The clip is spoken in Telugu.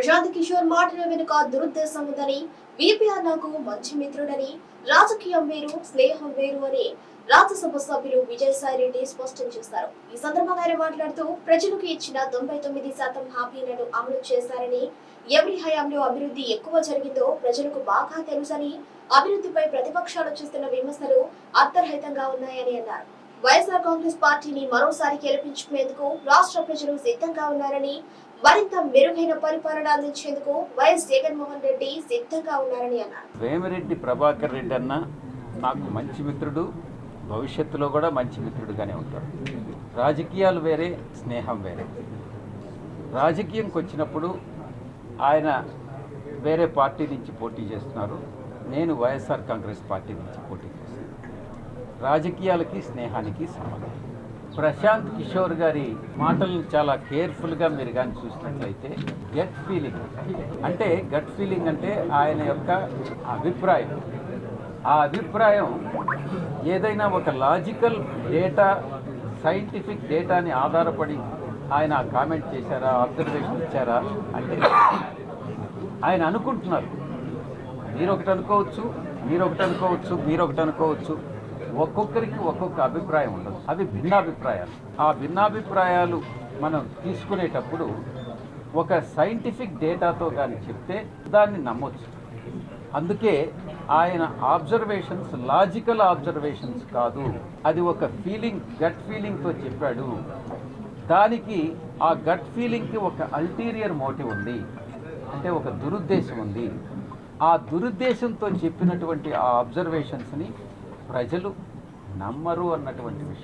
ప్రశాంత్ కిషోర్ మాటల వెనుక దురుద్దేశం ఉందని విపిఆర్ నాకు మంచి మిత్రుడని రాజకీయం వేరు స్నేహం వేరు అని రాజ్యసభ సభ్యులు విజయసాయి రెడ్డి స్పష్టం చేశారు. ఈ సందర్భంగా ఆయన మాట్లాడుతూ ప్రజలకు ఇచ్చిన తొంభై తొమ్మిది శాతం హామీలను అమలు చేశారని ఎవరి హయాంలో అభివృద్ధి ఎక్కువ జరిగిందో ప్రజలకు బాగా తెలుసని అభివృద్ధిపై ప్రతిపక్షాలు చేస్తున్న విమర్శలు అర్థరహితంగా ఉన్నాయని అన్నారు. వైఎస్ఆర్ కాంగ్రెస్ పార్టీని మరోసారి గెలిపించుకునేందుకు రాష్ట్ర ప్రజలు సిద్ధంగా ఉన్నారని మరింత మెరుగైన పరిపాలన అందించేందుకు వైఎస్ జగన్మోహన్ రెడ్డి సిద్ధంగా ఉన్నారని అన్నారు. వేమిరెడ్డి ప్రభాకర్ రెడ్డి అన్న నాకు మంచి మిత్రుడు భవిష్యత్తులో కూడా మంచి మిత్రుడుగానే ఉంటాడు. రాజకీయాలు వేరే స్నేహం వేరే. రాజకీయంకి వచ్చినప్పుడు ఆయన వేరే పార్టీ నుంచి పోటీ చేస్తున్నారు. నేను వైఎస్ఆర్ కాంగ్రెస్ పార్టీ నుంచి పోటీ చేస్తున్నాను. రాజకీయాలకి స్నేహానికి సంబంధం. ప్రశాంత్ కిషోర్ గారి మాటలను చాలా కేర్ఫుల్గా మీరు కానీ చూసినట్లయితే గట్ ఫీలింగ్. అంటే గట్ ఫీలింగ్ అంటే ఆయన యొక్క అభిప్రాయం. ఆ అభిప్రాయం ఏదైనా ఒక లాజికల్ డేటా సైంటిఫిక్ డేటాని ఆధారపడి ఆయన కామెంట్ చేశారా అబ్జర్వేషన్ ఇచ్చారా అంటే ఆయన అనుకుంటున్నారు. మీరు ఒకటి అనుకోవచ్చు మీరు ఒకటి అనుకోవచ్చు మీరు ఒకటి అనుకోవచ్చు. ఒక్కొక్కరికి ఒక్కొక్క అభిప్రాయం ఉండదు. అవి భిన్నాభిప్రాయాలు. ఆ భిన్నాభిప్రాయాలు మనం తీసుకునేటప్పుడు ఒక సైంటిఫిక్ డేటాతో కానీ చెప్తే దాన్ని నమ్మొచ్చు. అందుకే ఆయన ఆబ్జర్వేషన్స్ లాజికల్ ఆబ్జర్వేషన్స్ కాదు. అది ఒక ఫీలింగ్ గట్ ఫీలింగ్తో చెప్పాడు. దానికి ఆ గట్ ఫీలింగ్కి ఒక అల్టీరియర్ మోటివ్ ఉంది. అంటే ఒక దురుద్దేశం ఉంది. ఆ దురుద్దేశంతో చెప్పినటువంటి ఆ అబ్జర్వేషన్స్ని ప్రజలు నమ్మరు అన్నటువంటి విషయం